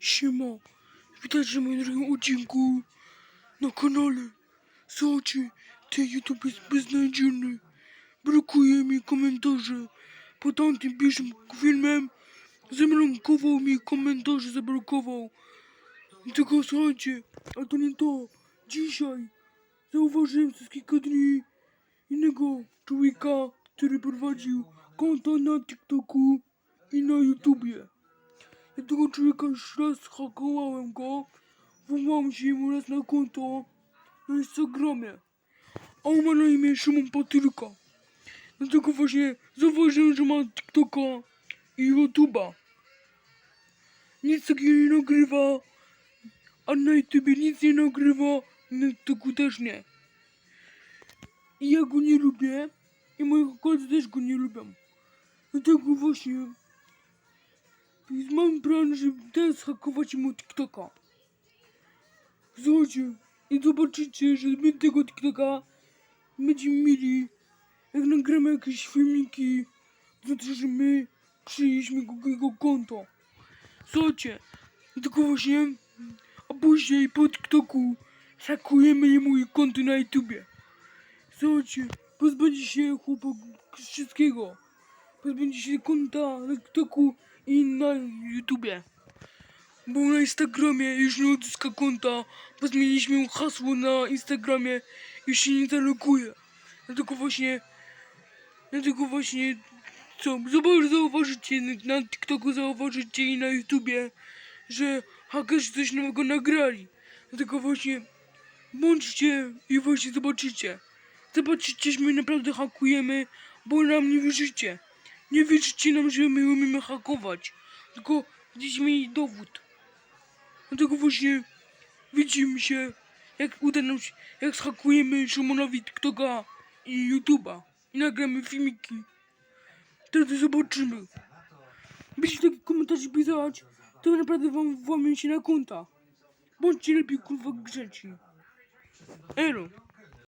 Siema, witajcie w moim drugim odcinku na kanale. Słuchajcie, ten YouTube jest beznadziejny. Brakuje mi komentarzy. Po tamtym pierwszym filmem zablokował mi komentarze, zablokował. Tylko słuchajcie, a to nie to. Dzisiaj zauważyłem przez kilka dni innego człowieka, który prowadził konto na TikToku i na YouTubie. Tego człowieka już raz hakowałem go, włamałem się mu raz na konto na Instagramie. A on ma na imię Szymon Patylka. Dlatego właśnie zauważyłem, że ma TikToka i YouTube'a. Nic takiego nie nagrywa, a na YouTubie nic nie nagrywa, na TikToku też nie. I ja go nie lubię, i moi koledzy też go nie lubią. Dlatego właśnie mam plan, żeby teraz hakować mu TikToka. Słuchajcie, i zobaczycie, że my tego TikToka będziemy mieli, jak nagramy jakieś filmiki, to znaczy, że my przyjęliśmy go, jego konto. Słuchajcie, tylko właśnie, a później po TikToku hakujemy jemu konto na YouTubie. Słuchajcie, pozbędzie się chłopak wszystkiego. Pozbędzie się konta na TikToku i na YouTubie. Bo na Instagramie już nie odzyska konta, bo zmieniliśmy hasło na Instagramie i się nie zaloguje. Dlatego właśnie, dlatego właśnie, co, zobacz, zauważycie na TikToku, zauważycie i na YouTubie, że hakerzy coś nowego nagrali. Dlatego właśnie, bądźcie i właśnie zobaczycie. Zobaczycie, że my naprawdę hakujemy, bo nam nie wierzycie. Nie wierzycie nam, że my umiemy hakować. Tylko będziecie mieli dowód. Dlatego właśnie widzimy się, jak uda nam się, jak zhakujemy Szymonowi TikToka i YouTube'a. I nagramy filmiki. Wtedy zobaczymy. Będziecie takie komentarze pisać, to naprawdę wam włamię się na konta. Bądźcie lepiej kurwa grzeczni. Elo.